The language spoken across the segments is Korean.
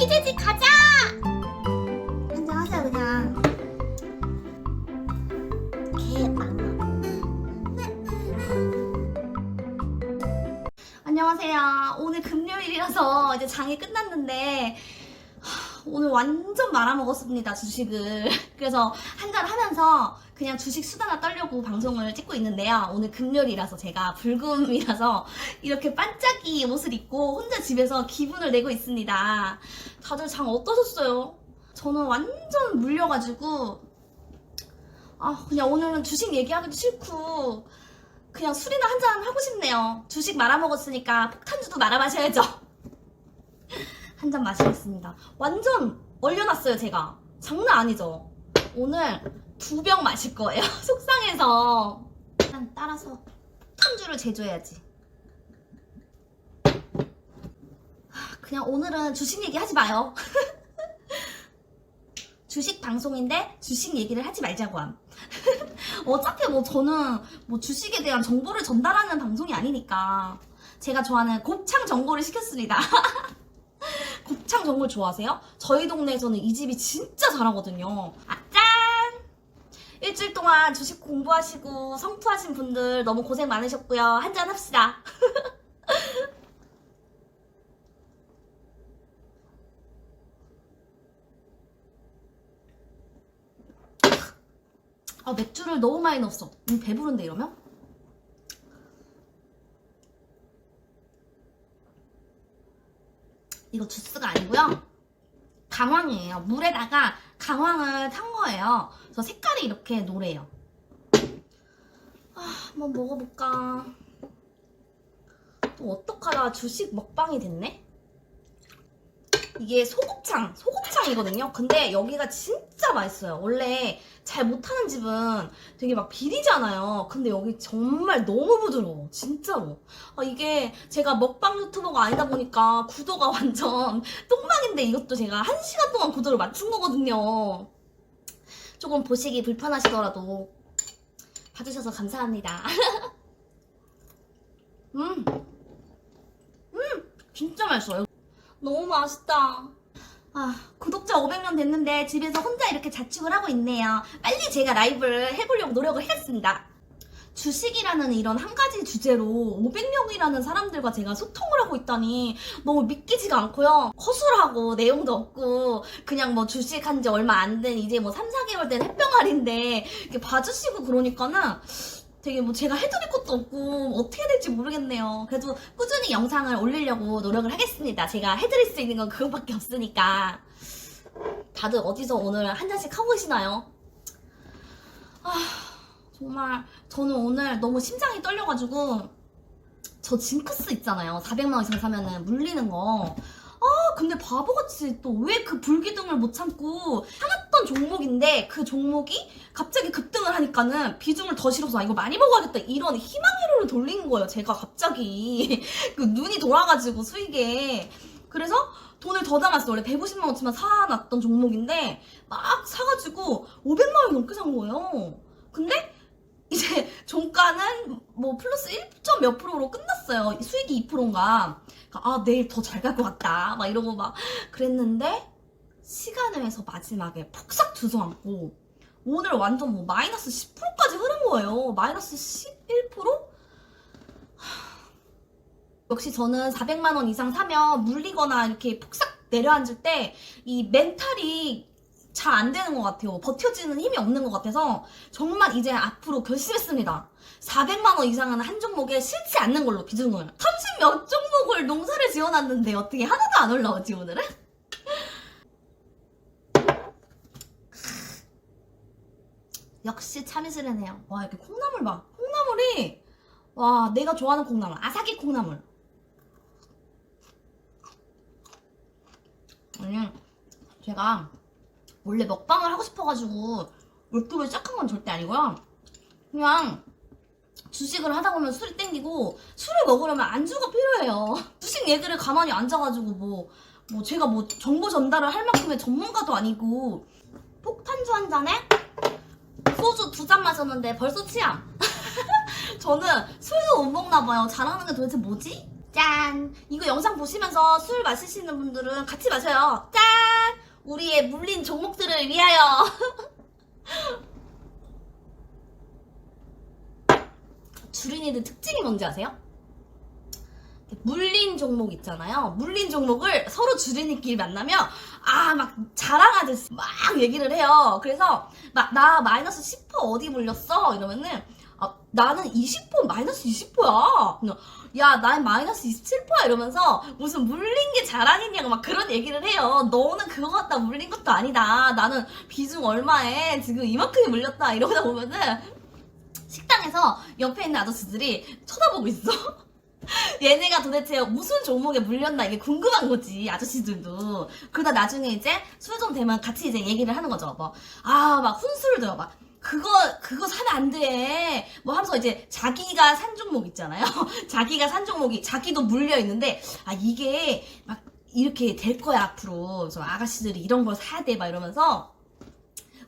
희재지 가자. 안녕하세요 그냥. 개망. 안녕하세요. 오늘 금요일이라서 이제 장이 끝났는데 하, 오늘 완전 말아먹었습니다 주식을. 그래서 한잔 하면서 그냥 주식 수다나 떨려고 방송을 찍고 있는데요. 오늘 금요일이라서 제가 불금이라서 이렇게 반짝이 옷을 입고 혼자 집에서 기분을 내고 있습니다. 다들 장 어떠셨어요? 저는 완전 물려가지고 아 그냥 오늘은 주식 얘기하기도 싫고 그냥 술이나 한 잔 하고 싶네요. 주식 말아먹었으니까 폭탄주도 말아 마셔야죠. 한 잔 마시겠습니다. 완전 얼려놨어요 제가. 장난 아니죠? 오늘 두 병 마실 거예요. 속상해서. 일단 따라서 폭탄주를 제조해야지. 하, 그냥 오늘은 주식 얘기 하지 마요. 주식 방송인데 주식 얘기를 하지 말자고 함. 어차피 뭐 저는 뭐 주식에 대한 정보를 전달하는 방송이 아니니까 제가 좋아하는 곱창 정보를 시켰습니다. 곱창 정보 좋아하세요? 저희 동네에서는 이 집이 진짜 잘하거든요. 아, 짠! 일주일 동안 주식 공부하시고 성투하신 분들 너무 고생 많으셨고요. 한잔 합시다. 아, 맥주를 너무 많이 넣었어. 음, 배부른데 이러면? 이거 주스가 아니고요. 강황이에요. 물에다가 강황을 탄 거예요. 그래서 색깔이 이렇게 노래요. 아, 한번 먹어볼까. 또 어떡하다 주식 먹방이 됐네? 이게 소곱창, 소곱창이거든요. 근데 여기가 진짜 맛있어요. 원래 잘 못하는 집은 되게 막 비리잖아요. 근데 여기 정말 너무 부드러워. 진짜로. 아, 이게 제가 먹방 유튜버가 아니다 보니까 구도가 완전 똥망인데 이것도 제가 한 시간 동안 구도를 맞춘 거거든요. 조금 보시기 불편하시더라도 봐주셔서 감사합니다. 음, 음, 진짜 맛있어요. 너무 맛있다. 아, 구독자 500명 됐는데 집에서 혼자 이렇게 자축을 하고 있네요. 빨리 제가 라이브를 해보려고 노력을 하겠습니다. 주식이라는 이런 한 가지 주제로 500명이라는 사람들과 제가 소통을 하고 있다니 너무 믿기지가 않고요. 허술하고 내용도 없고 그냥 뭐 주식한 지 얼마 안 된 이제 뭐 3, 4개월 된 햇병아리인데 이렇게 봐주시고 그러니까는 되게 뭐 제가 해드릴 것도 없고 어떻게 될지 모르겠네요. 그래도 꾸준히 영상을 올리려고 노력을 하겠습니다. 제가 해드릴 수 있는 건 그것밖에 없으니까. 다들 어디서 오늘 한 잔씩 하고 계시나요? 아, 정말 저는 오늘 너무 심장이 떨려가지고 저 징크스 있잖아요. 400만 원 이상 사면은 물리는 거. 아, 근데 바보같이 또 왜 그 불기둥을 못 참고 사 놨던 종목인데 그 종목이 갑자기 급등을 하니까는 비중을 더 실어서 아, 이거 많이 먹어야겠다 이런 희망회로를 돌린 거예요. 제가 갑자기 그 눈이 돌아가지고 수익에 그래서 돈을 더 담았어. 원래 150만 원치만 사놨던 종목인데 막 사가지고 500만 원 넘게 산 거예요. 근데 이제 종가는 뭐 플러스 1. 몇 프로로 끝났어요. 수익이 2%인가. 아 내일 더 잘 갈 것 같다. 막 이러고 막 그랬는데 시간을 해서 마지막에 폭삭 주저앉고 오늘 완전 뭐 마이너스 10%까지 흐른 거예요. 마이너스 11%? 역시 저는 400만 원 이상 사면 물리거나 이렇게 폭삭 내려앉을 때 이 멘탈이 잘 안 되는 것 같아요. 버텨지는 힘이 없는 것 같아서 정말 이제 앞으로 결심했습니다. 400만 원 이상은 한 종목에 싫지 않는 걸로 비중을. 30 몇 종목을 농사를 지어놨는데 어떻게 하나도 안 올라오지 오늘은? 역시 참이슬이네요. 와 이렇게 콩나물 봐. 콩나물이 와 내가 좋아하는 콩나물 아삭이 콩나물. 아니 제가 원래 먹방을 하고 싶어가지고 유튜브를 시작한 건 절대 아니고요. 그냥 주식을 하다 보면 술이 땡기고 술을 먹으려면 안주가 필요해요. 주식 얘기를 가만히 앉아가지고 뭐, 뭐 제가 뭐 정보 전달을 할 만큼의 전문가도 아니고 폭탄주 한 잔에 소주 두 잔 마셨는데 벌써 취함. 저는 술도 못 먹나 봐요. 잘하는 게 도대체 뭐지? 짠! 이거 영상 보시면서 술 마시시는 분들은 같이 마셔요. 짠! 우리의 물린 종목들을 위하여. 주린이들 특징이 뭔지 아세요? 물린 종목 있잖아요. 물린 종목을 서로 주린이끼리 만나면 아 막 자랑하듯이 막 얘기를 해요. 그래서 막 나 마이너스 10% 어디 물렸어 이러면은 아, 나는 20% 마이너스 20%야. 야, 난 마이너스 27%야 이러면서 무슨 물린 게 자랑이냐고 막 그런 얘기를 해요. 너는 그거 갖다 물린 것도 아니다. 나는 비중 얼마에 지금 이만큼이 물렸다 이러다 보면은 식당에서 옆에 있는 아저씨들이 쳐다보고 있어. 얘네가 도대체 무슨 종목에 물렸나 이게 궁금한 거지 아저씨들도 그러다 나중에 이제 술 좀 되면 같이 이제 얘기를 하는 거죠 뭐 아 막 훈수를 둬요 막 그거 그거 사면 안 돼. 뭐 하면서 이제 자기가 산 종목 있잖아요. 자기가 산 종목이 자기도 물려 있는데 아 이게 막 이렇게 될 거야 앞으로. 그래서 아가씨들이 이런 걸 사야 돼 막 이러면서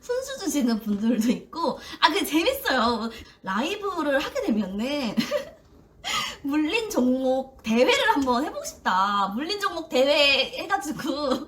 훈수 주시는 분들도 있고 아 그게 재밌어요. 라이브를 하게 되면은 물린 종목 대회를 한번 해보고 싶다. 물린 종목 대회 해가지고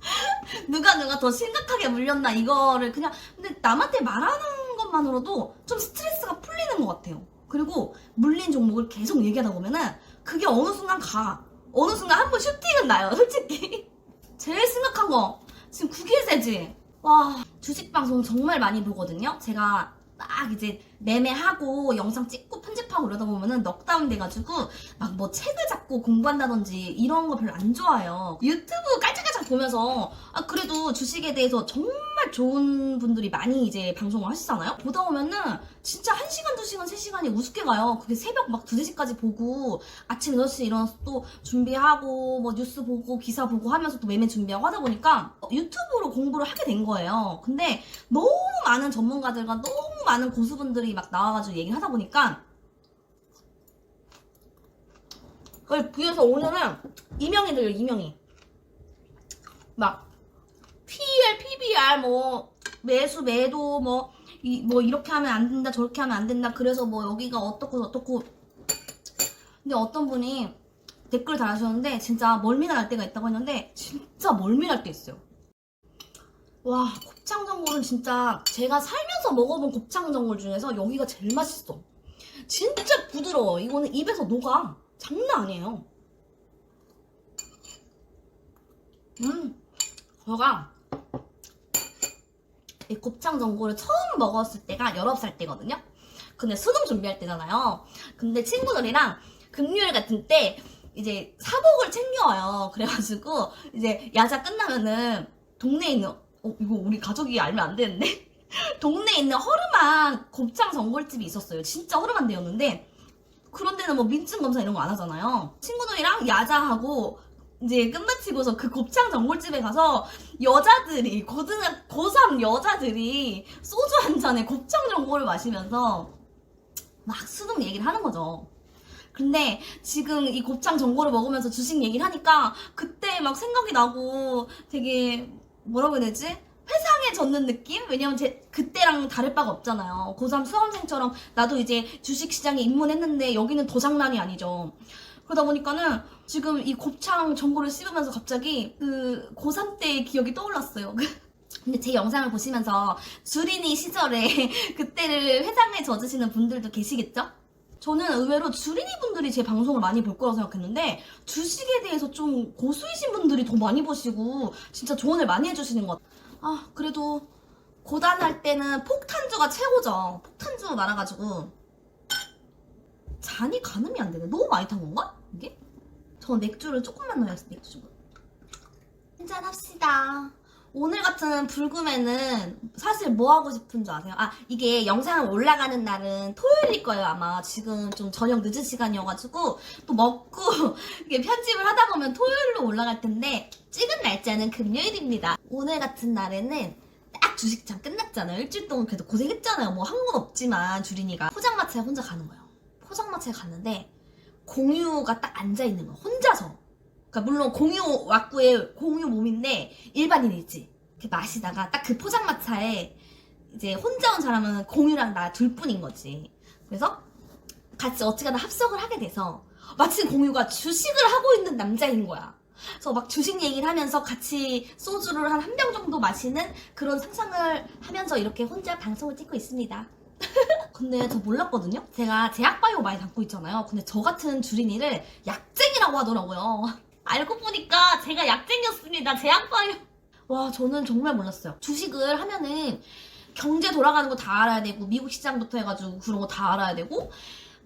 누가 누가 더 심각하게 물렸나 이거를 그냥 근데 남한테 말하는 것만으로도 좀 스트레스가 풀리는 것 같아요. 그리고 물린 종목을 계속 얘기하다 보면은 그게 어느 순간 가. 어느 순간 한 번 슈팅은 나요, 솔직히. 제일 심각한 거 지금 그게 세지. 와 주식 방송 정말 많이 보거든요. 제가 딱 이제 매매하고 영상 찍고 편 집하고 이러다 보면은 넉다운 돼가지고 막 뭐 책을 잡고 공부한다든지 이런 거 별로 안 좋아해요. 유튜브 깔짝깔짝 보면서 아 그래도 주식에 대해서 정말 좋은 분들이 많이 이제 방송을 하시잖아요. 보다 보면은 진짜 1시간, 2시간, 3시간이 우습게 가요. 그게 새벽 막 2, 3시까지 보고 아침 6시에 일어나서 또 준비하고 뭐 뉴스 보고 기사 보고 하면서 또 매매 준비하고 하다 보니까 유튜브로 공부를 하게 된 거예요. 근데 너무 많은 전문가들과 너무 많은 고수분들이 막 나와가지고 얘기를 하다 보니까 그걸 그래서 오늘은 이명이 들려 이명이. 막 PL, PBR 뭐 매수 매도 뭐 이, 뭐 이렇게 하면 안 된다 저렇게 하면 안 된다. 그래서 뭐 여기가 어떻고 어떻고. 근데 어떤 분이 댓글 달아주셨는데 진짜 멀미가 날 때가 있다고 했는데 진짜 멀미 날 때 있어요. 와 곱창 전골은 진짜 제가 살면서 먹어본 곱창 전골 중에서 여기가 제일 맛있어. 진짜 부드러워. 이거는 입에서 녹아 장난 아니에요 음 제가 이 곱창 전골을 처음 먹었을 때가 19살 때거든요. 근데 수능 준비할 때잖아요. 근데 친구들이랑 금요일 같은 때 이제 사복을 챙겨와요. 그래가지고 이제 야자 끝나면은 동네에 있는 어 이거 우리 가족이 알면 안 되는데 동네에 있는 허름한 곱창 전골집이 있었어요. 진짜 허름한 데였는데 그런 데는 뭐 민증 검사 이런 거 안 하잖아요. 친구들이랑 야자하고 이제 끝마치고서 그 곱창 전골집에 가서 여자들이 고등학 고3 여자들이 소주 한 잔에 곱창 전골을 마시면서 막 수능 얘기를 하는 거죠. 근데 지금 이 곱창 전골을 먹으면서 주식 얘기를 하니까 그때 막 생각이 나고 되게 뭐라고 해야 되지? 회상해졌는 느낌? 왜냐면 제 그때랑 다를 바가 없잖아요. 고3 수험생처럼 나도 이제 주식 시장에 입문했는데 여기는 더 장난이 아니죠. 그러다 보니까는 지금 이 곱창 전골을 씹으면서 갑자기 그 고3 때의 기억이 떠올랐어요. 근데 제 영상을 보시면서 주린이 시절에 그때를 회상에 젖으시는 분들도 계시겠죠? 저는 의외로 주린이 분들이 제 방송을 많이 볼 거라고 생각했는데 주식에 대해서 좀 고수이신 분들이 더 많이 보시고 진짜 조언을 많이 해주시는 것 같아요. 아 그래도 고단할 때는 폭탄주가 최고죠. 폭탄주 많아가지고 잔이 가늠이 안 되네. 너무 많이 탄 건가? 이게? 저 맥주를 조금만 넣어야 맥주 좀. 한잔 합시다. 오늘 같은 불금에는 사실 뭐 하고 싶은 줄 아세요? 아, 이게 영상 올라가는 날은 토요일일 거예요, 아마. 지금 좀 저녁 늦은 시간이어가지고, 또 먹고, 이게 편집을 하다 보면 토요일로 올라갈 텐데, 찍은 날짜는 금요일입니다. 오늘 같은 날에는 딱 주식장 끝났잖아요. 일주일 동안 그래도 고생했잖아요. 뭐 한 건 없지만, 주린이가. 포장마차에 혼자 가는 거예요. 포장마차에 갔는데, 공유가 딱 앉아 있는 거야. 혼자서. 그러니까 물론 공유 왁구의 공유 몸인데 일반인이지. 이렇게 마시다가 딱 그 포장마차에 이제 혼자 온 사람은 공유랑 나 둘 뿐인 거지. 그래서 같이 어찌가나 합석을 하게 돼서 마침 공유가 주식을 하고 있는 남자인 거야. 그래서 막 주식 얘기를 하면서 같이 소주를 한 한 병 정도 마시는 그런 상상을 하면서 이렇게 혼자 방송을 찍고 있습니다. 근데 저 몰랐거든요? 제가 제약바이오 많이 담고 있잖아요. 근데 저 같은 주린이를 약쟁이라고 하더라고요. 알고 보니까 제가 약쟁이였습니다. 제약바이오. 와, 저는 정말 몰랐어요. 주식을 하면은 경제 돌아가는 거 다 알아야 되고, 미국 시장부터 해가지고 그런 거 다 알아야 되고,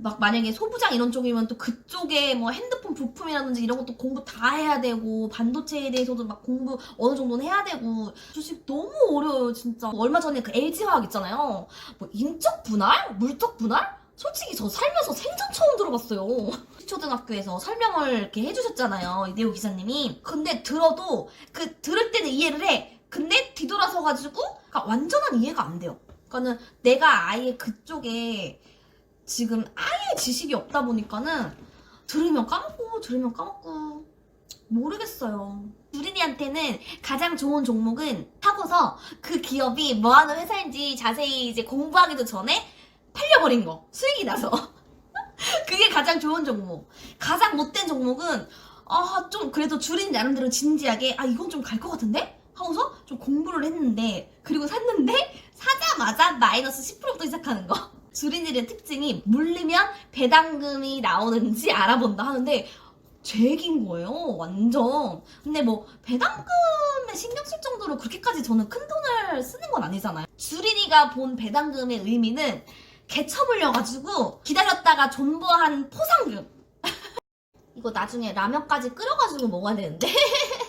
막 만약에 소부장 이런 쪽이면 또 그쪽에 뭐 핸드폰 부품이라든지 이런 것도 공부 다 해야 되고 반도체에 대해서도 막 공부 어느 정도는 해야 되고 주식 너무 어려워요 진짜. 얼마 전에 그 LG화학 있잖아요. 뭐 인적 분할? 물적 분할? 솔직히 저 살면서 생전 처음 들어봤어요. 초등학교에서 설명을 이렇게 해주셨잖아요 이대호 기사님이. 근데 들어도 그 들을 때는 이해를 해. 근데 뒤돌아서 가지고 그러니까 완전한 이해가 안 돼요. 그러니까는 내가 아예 그쪽에 지금 아예 지식이 없다 보니까는 들으면 까먹고 들으면 까먹고 모르겠어요. 주린이한테는 가장 좋은 종목은 하고서 그 기업이 뭐 하는 회사인지 자세히 이제 공부하기도 전에 팔려버린 거 수익이 나서 그게 가장 좋은 종목. 가장 못된 종목은 아 좀 그래도 주린 나름대로 진지하게 아 이건 좀 갈 것 같은데 하고서 좀 공부를 했는데 그리고 샀는데 사자마자 마이너스 10%부터 시작하는 거. 주린이의 특징이 물리면 배당금이 나오는지 알아본다 하는데 죄긴 거예요, 완전. 근데 뭐 배당금에 신경 쓸 정도로 그렇게까지 저는 큰 돈을 쓰는 건 아니잖아요. 주린이가 본 배당금의 의미는 개처 물려가지고 기다렸다가 존버한 포상금. 이거 나중에 라면까지 끓여가지고 먹어야 되는데.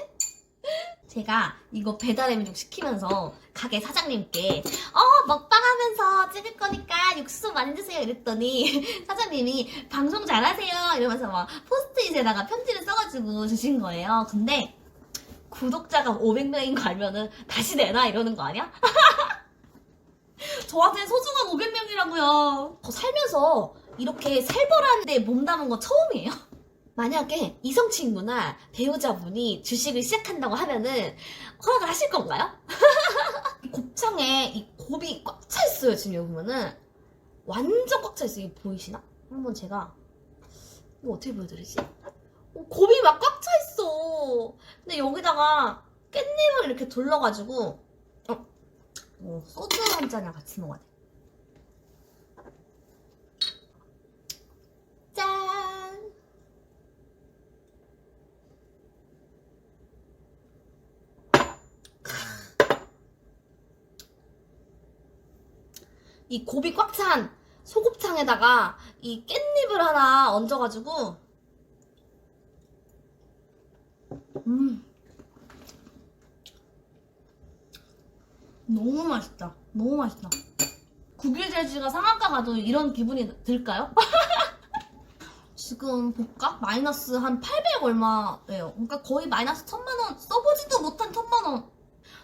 제가 이거 배달 애민족 시키면서 가게 사장님께 어 먹방 하면서 찍을 거니까 육수 많이 드세요 이랬더니 사장님이 방송 잘하세요 이러면서 막 포스트잇에다가 편지를 써가지고 주신 거예요 근데 구독자가 500명인 거 알면은 다시 내놔 이러는 거 아니야? 저한테 소중한 500명이라고요 저 살면서 이렇게 살벌한데 몸담은 거 처음이에요 만약에 이성 친구나 배우자분이 주식을 시작한다고 하면은 허락을 하실 건가요? 곱창에 이 곱이 꽉 차 있어요. 지금 여기 보면은 완전 꽉 차 있어요. 이게 보이시나? 한번 제가 이거 어떻게 보여드리지? 어, 곱이 막 꽉 차 있어. 근데 여기다가 깻잎을 이렇게 둘러가지고 어, 어, 소주 한 잔이랑 같이 먹어야 돼. 짠. 이 곱이 꽉 찬 소곱창에다가 이 깻잎을 하나 얹어가지고. 음. 너무 맛있다. 너무 맛있다. 국일돼지가 상한가 가도 이런 기분이 들까요? 지금 볼까? 마이너스 한 800 얼마예요. 그러니까 거의 마이너스 1000만원 써보지도 못한 1000만원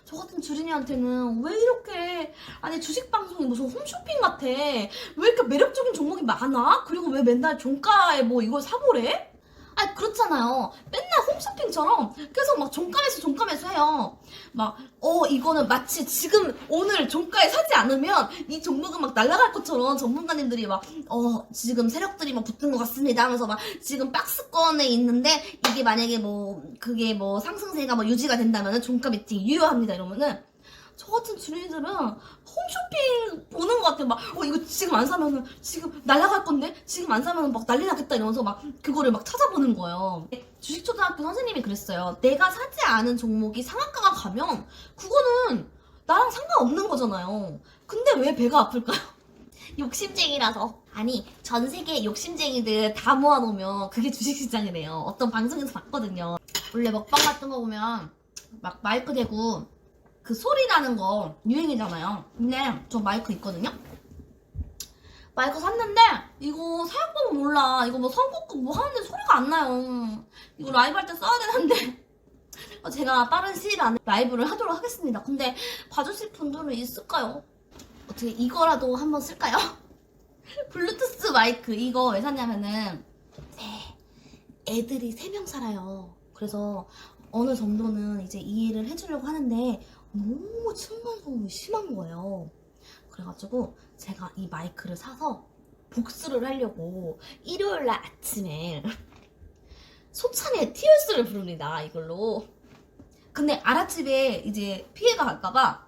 저 같은 주린이한테는 왜 이렇게 아니 주식 방송이 무슨 홈쇼핑 같아? 왜 이렇게 매력적인 종목이 많아? 그리고 왜 맨날 종가에 뭐 이걸 사보래 아니 그렇잖아요. 맨날 홈쇼핑처럼 계속 막 종가매수 종가매수 해요. 막 어 이거는 마치 지금 오늘 종가에 사지 않으면 이 종목은 막 날아갈 것처럼 전문가님들이 막 어 지금 세력들이 막 붙은 것 같습니다 하면서 막 지금 박스권에 있는데 이게 만약에 뭐 그게 뭐 상승세가 뭐 유지가 된다면은 종가 매팅 유효합니다 이러면은 저 같은 주민들은 홈쇼핑 보는 것 같아요. 막, 어, 이거 지금 안 사면은, 지금 날아갈 건데? 지금 안 사면은 막 난리 나겠다 이러면서 막, 그거를 막 찾아보는 거예요. 주식초등학교 선생님이 그랬어요. 내가 사지 않은 종목이 상한가가 가면, 그거는 나랑 상관없는 거잖아요. 근데 왜 배가 아플까요? 욕심쟁이라서. 아니, 전 세계 욕심쟁이들 다 모아놓으면 그게 주식시장이래요. 어떤 방송에서 봤거든요. 원래 먹방 같은 거 보면, 막 마이크 대고, 그 소리 나는 거 유행이잖아요. 근데 저 마이크 있거든요. 마이크 샀는데 이거 사용법 몰라. 이거 뭐 선곡 뭐 하는데 소리가 안 나요. 이거 라이브 할 때 써야 되는데 어, 제가 빠른 시일 안에 라이브를 하도록 하겠습니다. 근데 봐주실 분들은 있을까요? 어떻게 이거라도 한번 쓸까요? 블루투스 마이크 이거 왜 샀냐면은 네, 애들이 3명 살아요. 그래서 어느 정도는 이제 이해를 해주려고 하는데 너무 층간소음이 심한 거예요. 그래가지고 제가 이 마이크를 사서 복수를 하려고 일요일 날 아침에 소찬의 티얼스를 부릅니다. 이걸로. 근데 아랫집에 이제 피해가 갈까봐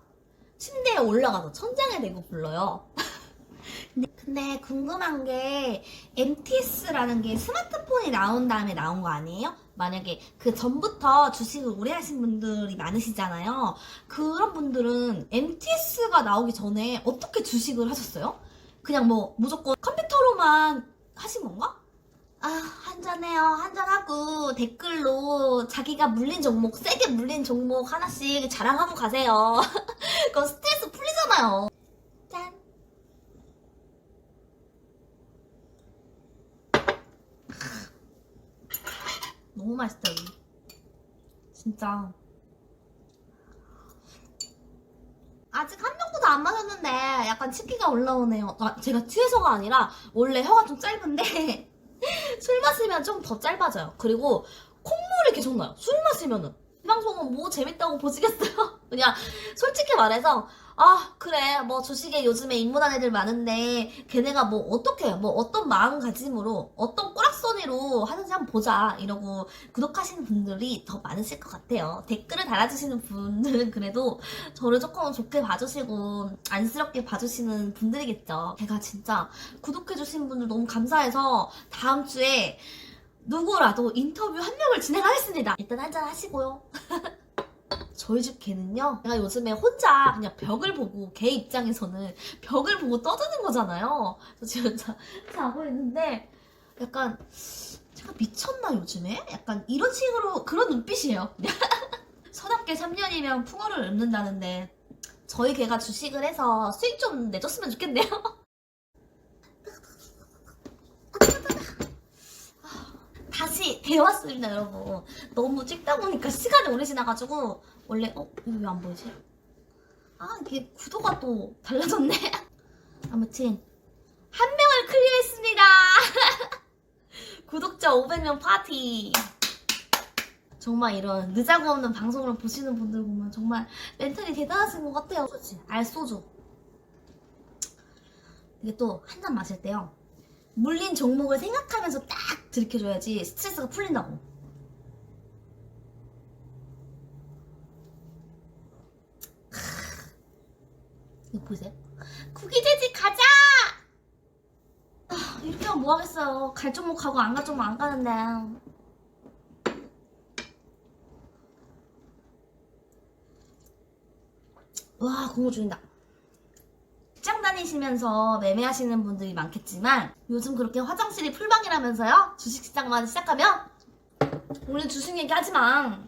침대에 올라가서 천장에 대고 불러요. 근데, 궁금한 게 MTS라는 게 스마트폰이 나온 다음에 나온 거 아니에요? 만약에 그 전부터 주식을 오래 하신 분들이 많으시잖아요. 그런 분들은 MTS가 나오기 전에 어떻게 주식을 하셨어요? 그냥 뭐 무조건 컴퓨터로만 하신 건가? 아, 한잔해요. 한잔하고 댓글로 자기가 물린 종목, 세게 물린 종목 하나씩 자랑하고 가세요. 그건 스트레스 풀리잖아요. 짠. 너무 맛있다, 이. 진짜. 아직 한 명도 안 마셨는데 약간 치기가 올라오네요. 아, 제가 취해서가 아니라 원래 혀가 좀 짧은데 술 마시면 좀 더 짧아져요. 그리고 콧물이 계속 나요. 술 마시면은. 이 방송은 뭐 재밌다고 보시겠어요? 그냥 솔직히 말해서 아 그래 뭐 주식에 요즘에 입문한 애들 많은데 걔네가 뭐 어떻게 뭐 어떤 마음가짐으로 어떤 꼬락서니로 하는지 한번 보자 이러고 구독하시는 분들이 더 많으실 것 같아요. 댓글을 달아주시는 분들은 그래도 저를 조금 좋게 봐주시고 안쓰럽게 봐주시는 분들이겠죠. 제가 진짜 구독해주신 분들 너무 감사해서 다음 주에 누구라도 인터뷰 한 명을 진행하겠습니다. 일단 한잔 하시고요. 저희 집 개는요, 제가 요즘에 혼자 그냥 벽을 보고, 개 입장에서는 벽을 보고 떠드는 거잖아요. 저 지금 자, 자고 있는데, 약간, 제가 미쳤나 요즘에? 약간 이런 식으로, 그런 눈빛이에요. 서답게 3년이면 풍어를 읊는다는데, 저희 개가 주식을 해서 수익 좀 내줬으면 좋겠네요. 다시 배웠습니다, 여러분. 너무 찍다 보니까 시간이 오래 지나가지고, 원래, 어? 이거 왜 안 보이지? 아, 이게 구도가 또 달라졌네. 아무튼, 한 명을 클리어했습니다. 구독자 500명 파티. 정말 이런 늦자고 없는 방송을 보시는 분들 보면 정말 멘탈이 대단하신 것 같아요. 그렇지. 알소주. 이게 또 한 잔 마실 때요. 물린 종목을 생각하면서 딱 들이켜줘야지 스트레스가 풀린다고. 이거 보세요. 구기돼지 가자! 아, 이렇게 하면 뭐 하겠어요. 갈 종목하고 안 갈 종목 안 가는데. 와, 공부 중이다. 직장 다니시면서 매매하시는 분들이 많겠지만 요즘 그렇게 화장실이 풀방이라면서요? 주식시장만 시작하면 오늘 주식 얘기 하지 마.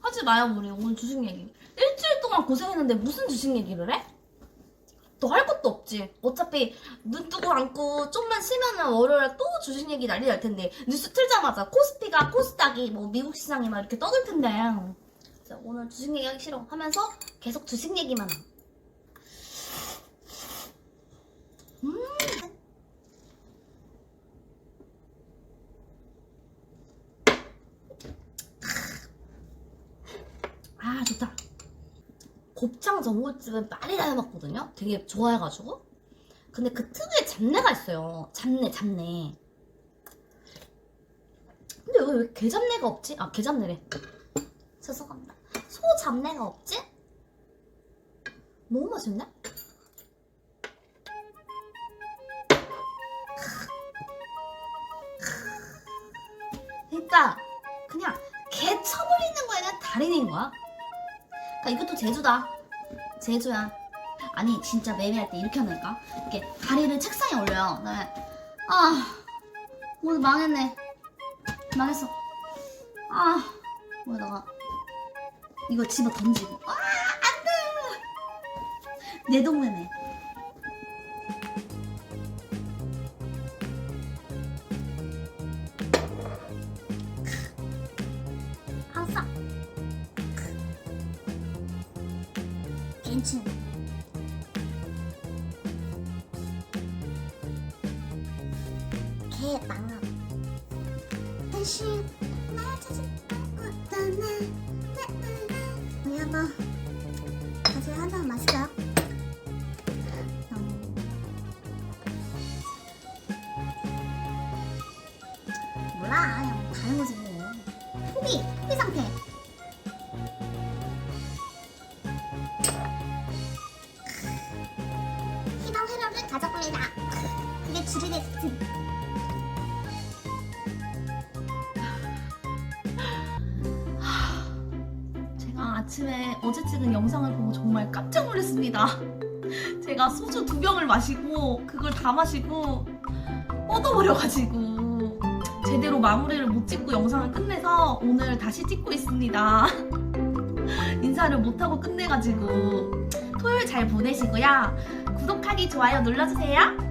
하지 마요 우리 오늘 주식 얘기. 일주일 동안 고생했는데 무슨 주식 얘기를 해? 너할 것도 없지. 어차피 눈 뜨고 앉고 좀만 쉬면은 월요일에 또 주식 얘기 난리 날 텐데 뉴스 틀자마자 코스피가 코스닥이 뭐 미국 시장이 막 이렇게 떠들 텐데. 오늘 주식 얘기 하기 싫어 하면서 계속 주식 얘기만 함. 아 좋다 곱창 전골집은 빨리 다녀봤거든요 되게 좋아해가지고 근데 그 특유의 잡내가 있어요 잡내 잡내 근데 여기 왜 게 잡내가 없지? 아 게 잡내래 죄송합니다 소 잡내가 없지? 너무 맛있네? 그러니까 이것도 제주다. 제주야. 아니 진짜 매매할 때 이렇게 한다니까. 이렇게 다리를 책상에 올려요. 네. 아 오늘 망했네. 망했어. 아 여기다가 이거 집어 던지고. 아 안돼. 내 동네네. 괜찮. 개 망함. 다시 가져봅니다. 그게 줄이 됐음. 제가 아침에 어제 찍은 영상을 보고 정말 깜짝 놀랐습니다. 제가 소주 두 병을 마시고 그걸 다 마시고 뻗어버려가지고 제대로 마무리를 못 찍고 영상을 끝내서 오늘 다시 찍고 있습니다. 인사를 못하고 끝내가지고 토요일 잘 보내시고요. 구독하기 좋아요 눌러주세요.